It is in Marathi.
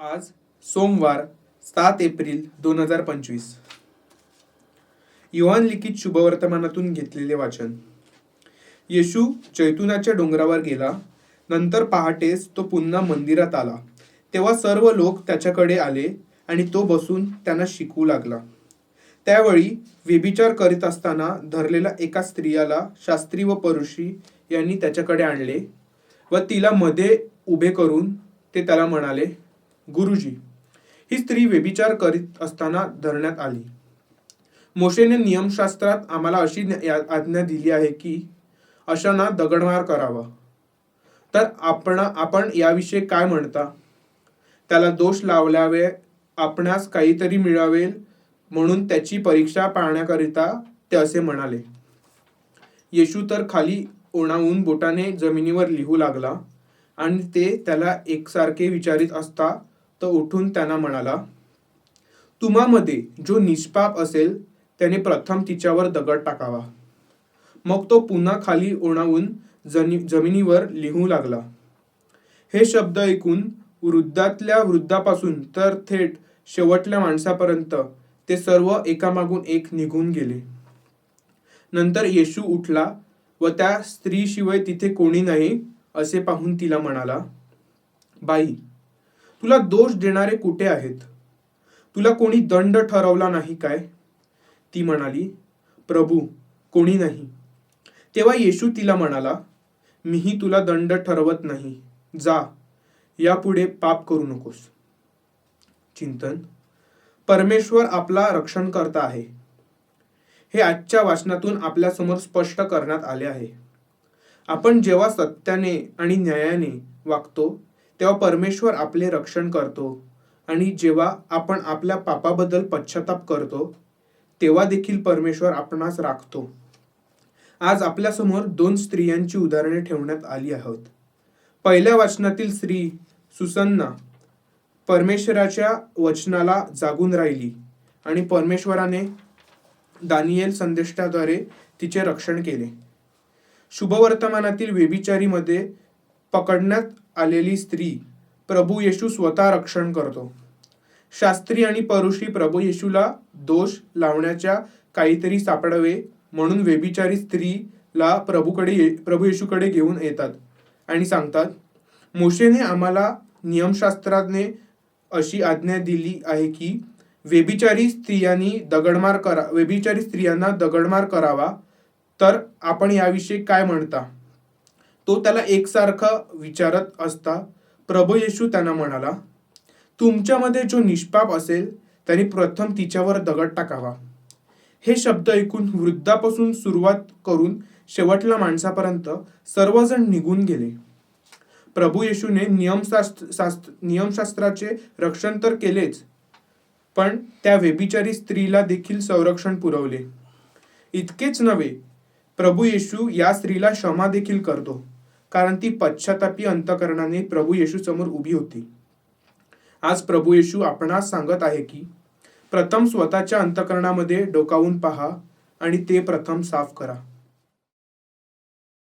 आज सोमवार सात एप्रिल दोन हजार पंचवीस. युवान लिखित शुभवर्तमानातून घेतलेले वाचन. येशू जैतुनाच्या डोंगरावर गेला नंतर पहाटेस तो पुन्हा मंदिरात आला. तेव्हा सर्व लोक त्याच्याकडे आले आणि तो बसून त्यांना शिकवू लागला. त्यावेळी व्यभिचार करीत असताना धरलेल्या एका स्त्रियाला शास्त्री व परुषी यांनी त्याच्याकडे आणले व तिला मध्ये उभे करून ते त्याला म्हणाले गुरुजी ही स्त्री व्यभिचार करीत असताना धरण्यात आली. मोशेने नियमशास्त्रात आम्हाला अशी आज्ञा दिली आहे की अशांना दगडमार करावा. तर आपण आपण याविषयी काय म्हणता? त्याला दोष लावल्यावे आपणास काहीतरी मिळावेल म्हणून त्याची परीक्षा पाहण्याकरिता ते असे म्हणाले. येशू तर खाली ओणावून बोटाने जमिनीवर लिहू लागला आणि ते त्याला एकसारखे विचारित असता तो उठून त्यांना म्हणाला तुम्हामध्ये जो निष्पाप असेल त्याने प्रथम तिच्यावर दगड टाकावा. मग तो पुन्हा खाली ओणावून जनी जमिनीवर लिहू लागला. हे शब्द ऐकून वृद्धातल्या वृद्धापासून तर थेट शेवटल्या माणसापर्यंत ते सर्व एकामागून एक निघून गेले. नंतर येशू उठला व त्या स्त्रीशिवाय तिथे कोणी नाही असे पाहून तिला म्हणाला बाई तुला दोष देणारे कुठे आहेत? तुला कोणी दंड ठरवला नाही काय? ती म्हणाली प्रभू कोणी नाही. तेव्हा येशू तिला म्हणाला मीही तुला दंड ठरवत नाही. जा यापुढे पाप करू नकोस. चिंतन परमेश्वर आपला रक्षण करता आहे. हे आजच्या वाचनातून आपल्यासमोर स्पष्ट करण्यात आले आहे. आपण जेव्हा सत्याने आणि न्यायाने वागतो तेव्हा परमेश्वर आपले रक्षण करतो. आणि जेव्हा आपण आपल्या पापाबद्दल पश्चाताप करतो तेव्हा देखील परमेश्वर आपणास राखतो. आज आपल्यासमोर दोन स्त्रियांची उदाहरणे ठेवण्यात आली आहेत. पहिल्या वाचनातील स्त्री सुसन्ना परमेश्वराच्या वचनाला जागून राहिली आणि परमेश्वराने दानियल संदेष्टाद्वारे तिचे रक्षण केले. शुभवर्तमानातील व्यभिचारीमध्ये पकडण्यात आलेली स्त्री प्रभू येशू स्वतः रक्षण करतो. शास्त्री आणि परुषी प्रभू येशूला दोष लावण्याच्या काहीतरी सापडावे म्हणून व्यभिचारी स्त्रीला प्रभूकडे ये- प्रभू येशूकडे घेऊन येतात आणि सांगतात मोशेने आम्हाला नियमशास्त्राने अशी आज्ञा दिली आहे की व्यभिचारी स्त्रियांनी दगडमार करा व्यभिचारी स्त्रियांना दगडमार करावा. तर आपण याविषयी काय म्हणता? तो त्याला एकसारखा विचारत असता. प्रभू येशू त्यांना म्हणाला तुमच्यामध्ये जो निष्पाप असेल त्याने प्रथम तिच्यावर दगड टाकावा. हे शब्द ऐकून वृद्धापासून सुरुवात करून शेवटला माणसापर्यंत सर्वजण निघून गेले. प्रभू येशूने नियमशास्त्र शास्त्र नियमशास्त्राचे रक्षण तर केलेच पण त्या व्यभिचारी स्त्रीला देखील संरक्षण पुरवले. इतकेच नव्हे प्रभू येशू या स्त्रीला क्षमा देखील करतो. कारण ती पश्चातापी अंतकरणाने प्रभू येशू समोर उभी होती. आज प्रभू येशू आपणास सांगत आहे की प्रथम स्वतःच्या अंतकरणामध्ये डोकावून पहा आणि ते प्रथम साफ करा.